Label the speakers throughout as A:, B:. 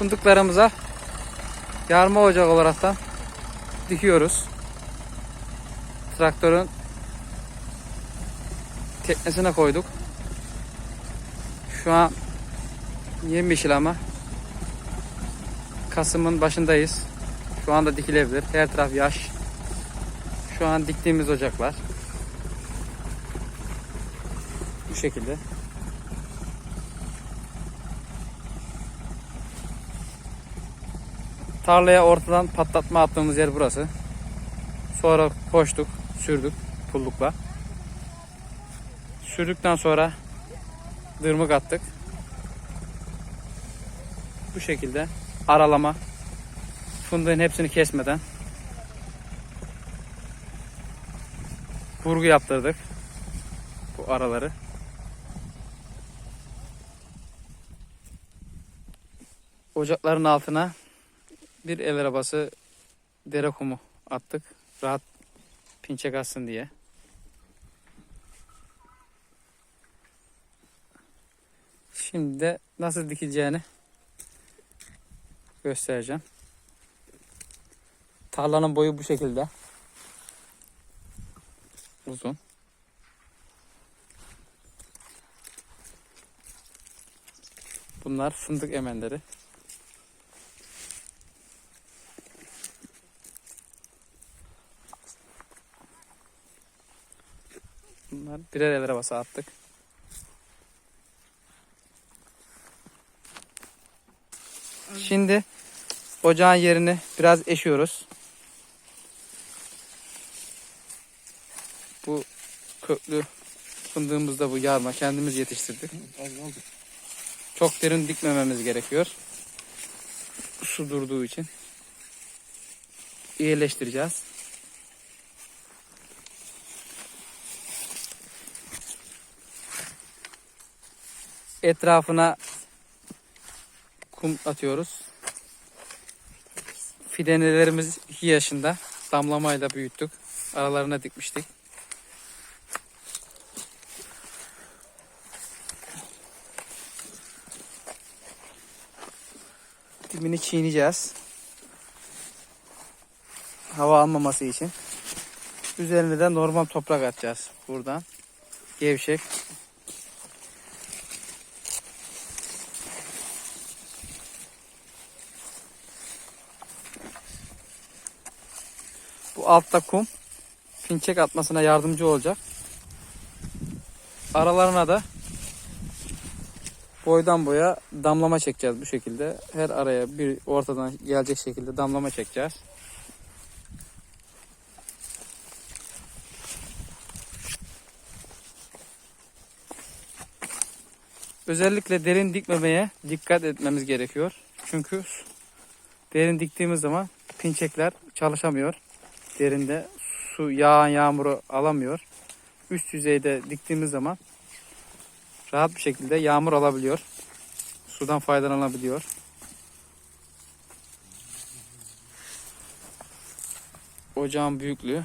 A: fındıklarımıza yarma ocak olaraktan dikiyoruz. Traktörün teknesine koyduk. Şu an yemyeşil ama Kasım'ın başındayız. Şu anda dikilebilir. Her taraf yaş. Şu an diktiğimiz ocaklar. Bu şekilde. Tarlaya ortadan patlatma attığımız yer burası. Sonra koştuk, sürdük pullukla. Sürdükten sonra dırmık attık. Bu şekilde aralama fındığın hepsini kesmeden vurgu yaptırdık bu araları. Ocakların altına bir el arabası dere kumu attık. Rahat pinçek atsın diye. Şimdi de nasıl dikileceğini göstereceğim. Tarlanın boyu bu şekilde. Uzun. Bunlar fındık emenleri. Bunlar birer el arabası attık. Şimdi ocağın yerini biraz eşiyoruz. Bu köklü fındığımız da bu yarma kendimiz yetiştirdik. Çok derin dikmememiz gerekiyor. Su durduğu için. İyileştireceğiz. Etrafına kum atıyoruz. Fidenelerimiz 2 yaşında. Damlamayla büyüttük. Aralarına dikmiştik. Dibini çiğneyeceğiz. Hava almaması için. Üzerine de normal toprak atacağız buradan. Gevşek. Bu altta kum pinçek atmasına yardımcı olacak. Aralarına da boydan boya damlama çekeceğiz bu şekilde. Her araya bir ortadan gelecek şekilde damlama çekeceğiz. Özellikle derin dikmemeye dikkat etmemiz gerekiyor. Çünkü derin diktiğimiz zaman pinçekler çalışamıyor. Derinde su yağan yağmuru alamıyor. Üst yüzeyde diktiğimiz zaman rahat bir şekilde yağmur alabiliyor. Sudan faydalanabiliyor. Ocağın büyüklüğü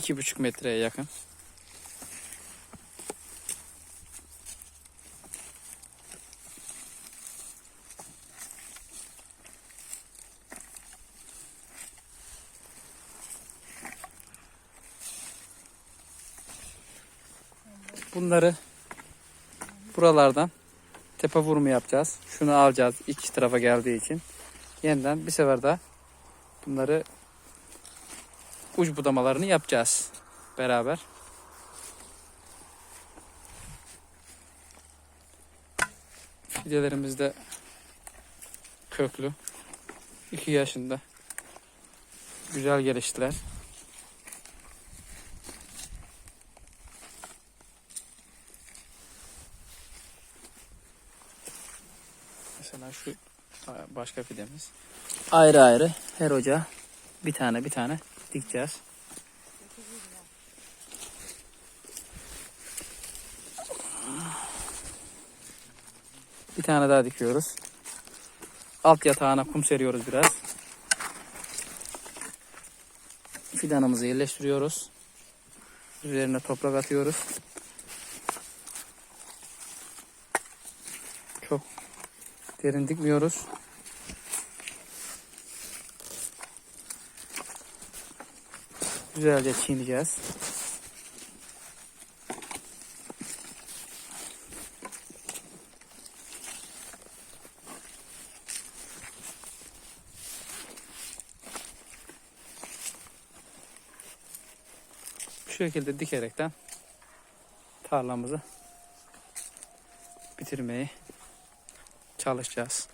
A: 2,5 metreye yakın. Bunları buralardan tepe vurumu yapacağız. Şunu alacağız iki tarafa geldiği için. Yeniden bir sefer daha bunları uç budamalarını yapacağız beraber. Fidelerimiz de köklü. 2 yaşında. Güzel geliştiler. Mesela şu başka fidemiz. Ayrı ayrı her ocağa bir tane bir tane dikeceğiz. Bir tane daha dikiyoruz. Alt yatağına kum seriyoruz biraz. Fidanımızı yerleştiriyoruz. Üzerine toprak atıyoruz. Çok Derin dikmiyoruz. Güzelce çiğneyeceğiz. Bu şekilde dikerekten tarlamızı bitirmeyi çalışacağız.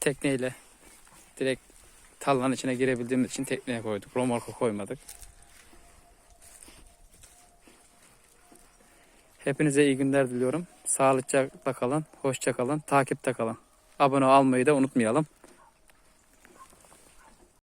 A: Tekneyle direkt tarlanın içine girebildiğimiz için tekneye koyduk. Romorka koymadık. Hepinize iyi günler diliyorum. Sağlıcakla kalın, hoşça kalın, takipte kalın. Abone olmayı da unutmayalım.